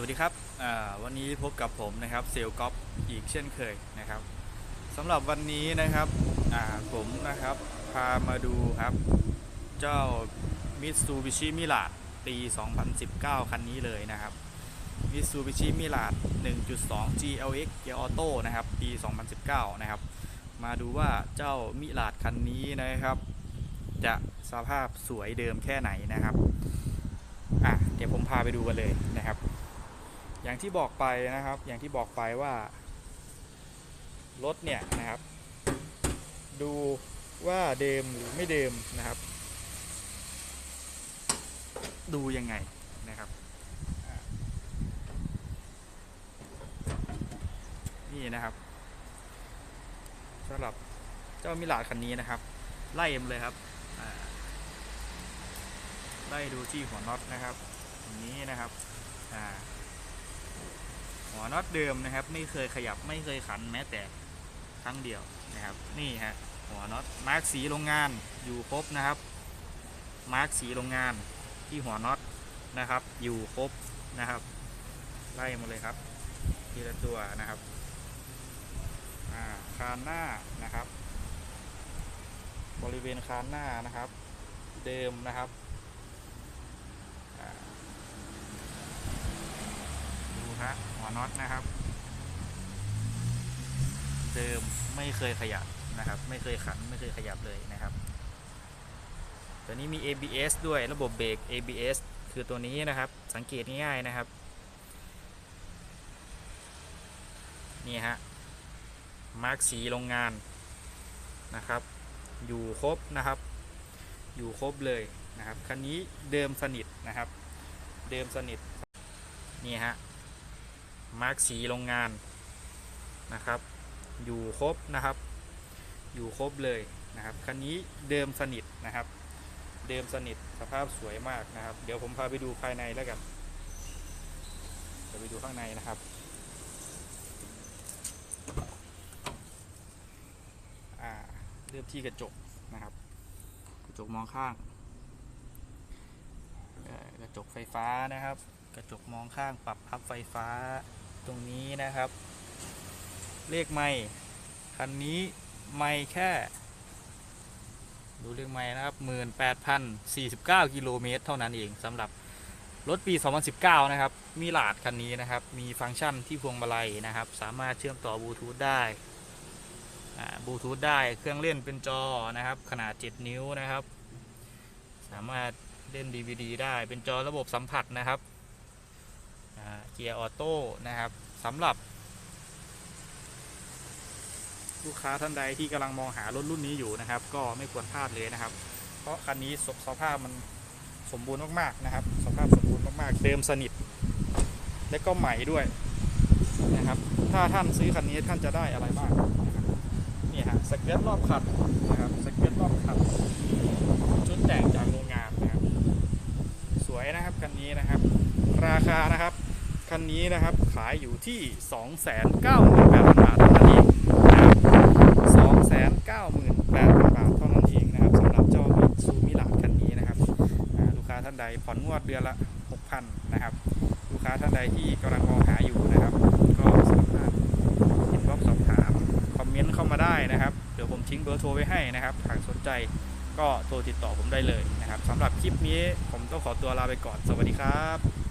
สวัสดีครับวันนี้พบกับผมนะครับเซลล์ก๊อฟอีกเช่นเคยนะครับสำหรับวันนี้นะครับผมนะครับพามาดูครับ เจ้า Mitsubishi m i r a ปี 2019 คันนี้เลยนะครับ Mitsubishi m i r a 1.2 GLX Gear Auto นะครับ ปี 2019 นะครับ มาดูว่าเจ้ามิลาดคันนี้นะครับ จะสภาพสวยเดิมแค่ไหนนะครับอะเดี๋ยวผมพาไปดูกันเลยนะครับ อย่างที่บอกไปนะครับ อย่างที่บอกไปว่ารถเนี่ยนะครับ ดูว่าเดิมหรือไม่เดิมนะครับ ดูยังไงนะครับนี่นะครับสำหรับเจ้ามิลาดคันนี้นะครับ ไล่มเลยครับไล่ดูที่หัวน็อตนะครับ ตรงนี้นะครับอ่า หัวน็อตเดิมนะครับ ไม่เคยขยับไม่เคยขันแม้แต่ครั้งเดียวนะครับ นี่ฮะหัวน็อตมาร์กสีโรงงานอยู่ครบนะครับมาร์กสีโรงงานที่หัวน็อตนะครับ อยู่ครบนะครับ ไล่มาเลยครับ ทีละตัวนะครับคานหน้านะครับ บริเวณคานหน้านะครับ เดิมนะครับอ่า ดู น็อตนะครับ เดิมไม่เคยขยับนะครับ ไม่เคยขันไม่เคยขยับเลยนะครับ ตัวนี้มี ABS ด้วยระบบเบรก ABS คือตัวนี้นะครับ สังเกตง่ายๆนะครับ นี่ฮะ มาร์กสีโรงงานนะครับ อยู่ครบนะครับ อยู่ครบเลยนะครับ คันนี้เดิมสนิทนะครับ เดิมสนิท นี่ฮะ มาร์กสีโรงงานนะครับ อยู่ครบนะครับ อยู่ครบเลยนะครับคันนี้เดิมสนิทนะครับ เดิมสนิทสภาพสวยมากนะครับ เดี๋ยวผมพาไปดูภายในแล้วกันเดี๋ยวไปดูข้างในนะครับเริ่มที่กระจกนะครับ กระจกมองข้างกระจกไฟฟ้านะครับ กระจกมองข้างปรับพับไฟฟ้าตรงนี้นะครับ เลขไม่คันนี้ไม่แค่ ดูเลขไม่นะครับ 18,049 กิโลเมตร เท่านั้นเองสำหรับรถปี 2019 นะครับ มีหลาดคันนี้นะครับ มีฟังก์ชันที่พวงมาลัยนะครับ สามารถเชื่อมต่อบลูทูธได้บลูทูธได้ เครื่องเล่นเป็นจอนะครับ ขนาด 7 นิ้วนะครับ สามารถเล่น DVD ได้ เป็นจอระบบสัมผัสนะครับ เกียร์ออโต้นะครับสำหรับ ลูกค้าท่านใดที่กำลังมองหารถรุ่นนี้อยู่นะครับ ก็ไม่ควรพลาดเลยนะครับ เพราะคันนี้สภาพมันสมบูรณ์มากๆนะครับ สภาพสมบูรณ์มากๆ เดิมสนิท และก็ใหม่ด้วยนะครับ ถ้าท่านซื้อคันนี้ท่านจะได้อะไรบ้างนี่ฮะสเก็ตรอบคันนะครับสเก็ตรอบคันชุดแต่งจากโรงงานนะครับ สวยนะครับคันนี้นะครับ ราคานะครับ คันนี้นะครับขายอยู่ที่ 298,000 บาทเท่านั้นเองนะครับ298,000 บาทเท่านั้นเองนะครับสำหรับเจ้ามิซูมิลาคันนี้นะครับลูกค้าท่านใดผ่อนงวดเดือนละ 6,000 นะครับ ลูกค้าท่านใดที่กำลังมองหาอยู่นะครับ ก็สามารถอินบ็อกซ์สอบถาม คอมเมนต์เข้ามาได้นะครับ เดี๋ยวผมทิ้งเบอร์โทรไว้ให้นะครับหากสนใจก็โทรติดต่อผมได้เลยนะครับสำหรับคลิปนี้ผมต้องขอตัวลาไปก่อน สวัสดีครับ